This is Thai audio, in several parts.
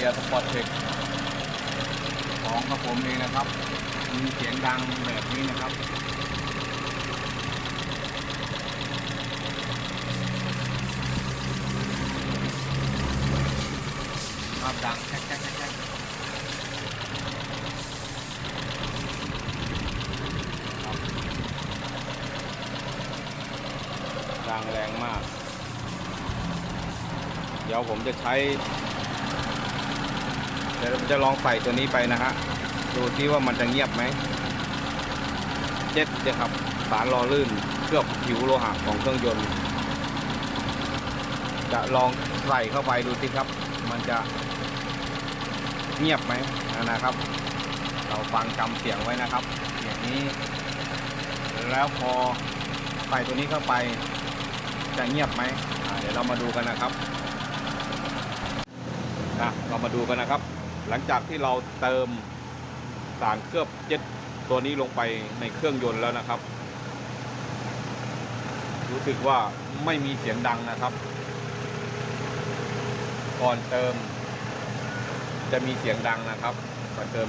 กียร์สปอร์ตเทคของกระผมเองนะครับ มีเสียงดังแบบนี้นะครับภาพดังแจ๊กแจ๊กดังแรงมาก เดี๋ยวผมจะใช้ เดี๋ยวจะลองใส่ตัวนี้ไปนะฮะ ดูที่ว่ามันจะเงียบไหม เจ็ดเดี๋ยครับ สารรอลื่น เคลือบผิวโลหะของเครื่องยนต์ จะลองใส่เข้าไปดูสิครับ มันจะเงียบไหมนะครับ เราฟังจำเสียงไว้นะครับ อย่างนี้ แล้วพอใส่ตัวนี้เข้าไป จะเงียบไหม เดี๋ยวเรามาดูกันนะครับนะเรามาดูกันนะครับ หลังจากที่เราเติมสารเคลือบเจ็ดตัวนี้ลงไปในเครื่องยนต์แล้วนะครับ รู้สึกว่าไม่มีเสียงดังนะครับ ก่อนเติม จะมีเสียงดังนะครับก่อนเติม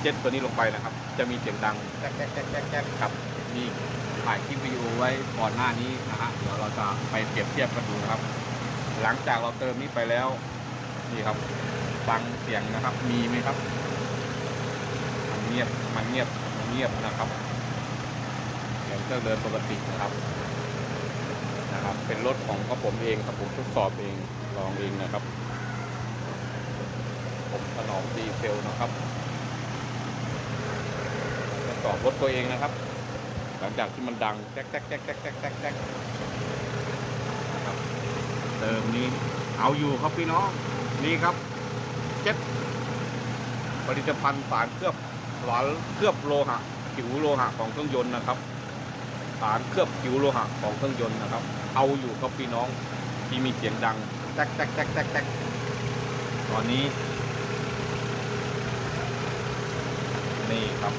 เจ็ตตัวนี้ลงไปนะครับ จะมีเสียงดังแจ๊กแจ๊กแจ๊กแจ๊กแจ๊กครับมีถ่ายคลิปวิดีโอไว้ก่อนหน้านี้นะฮะเดี๋ยวเราจะไปเปรียบเทียบกันดูนะครับ หลังจากเราเติมนี้ไปแล้วนี่ครับ ฟังเสียงนะครับ มีไหมครับ มันเงียบ มันเงียบ มันเงียบนะครับเสียงเครื่องเดินปกตินะครับ นะครับ เป็นรถของกระผมเองครับผมทดสอบเอง ลองเองนะครับ ผมถนอมดีเซลนะครับทดสอบรถตัวเองนะครับ หลังจากที่มันดังแจ๊กแจ๊กแจ๊กแจ๊กแจ๊กแจ๊กแจ๊กนะครับเติมนี้เอาอยู่ครับพี่น้อง นี่ครับ เจ็ดผลิตภัณฑ์สารเคลือบหวารเคลือบโลหะผิวโลหะของเครื่องยนต์นะครับ สารเคลือบผิวโลหะของเครื่องยนต์นะครับ เอาอยู่ครับพี่น้องที่มีเสียงดังแจ๊กแจ๊กแจ๊กแจ๊กแจ๊กตอนนี้ นี่ครับ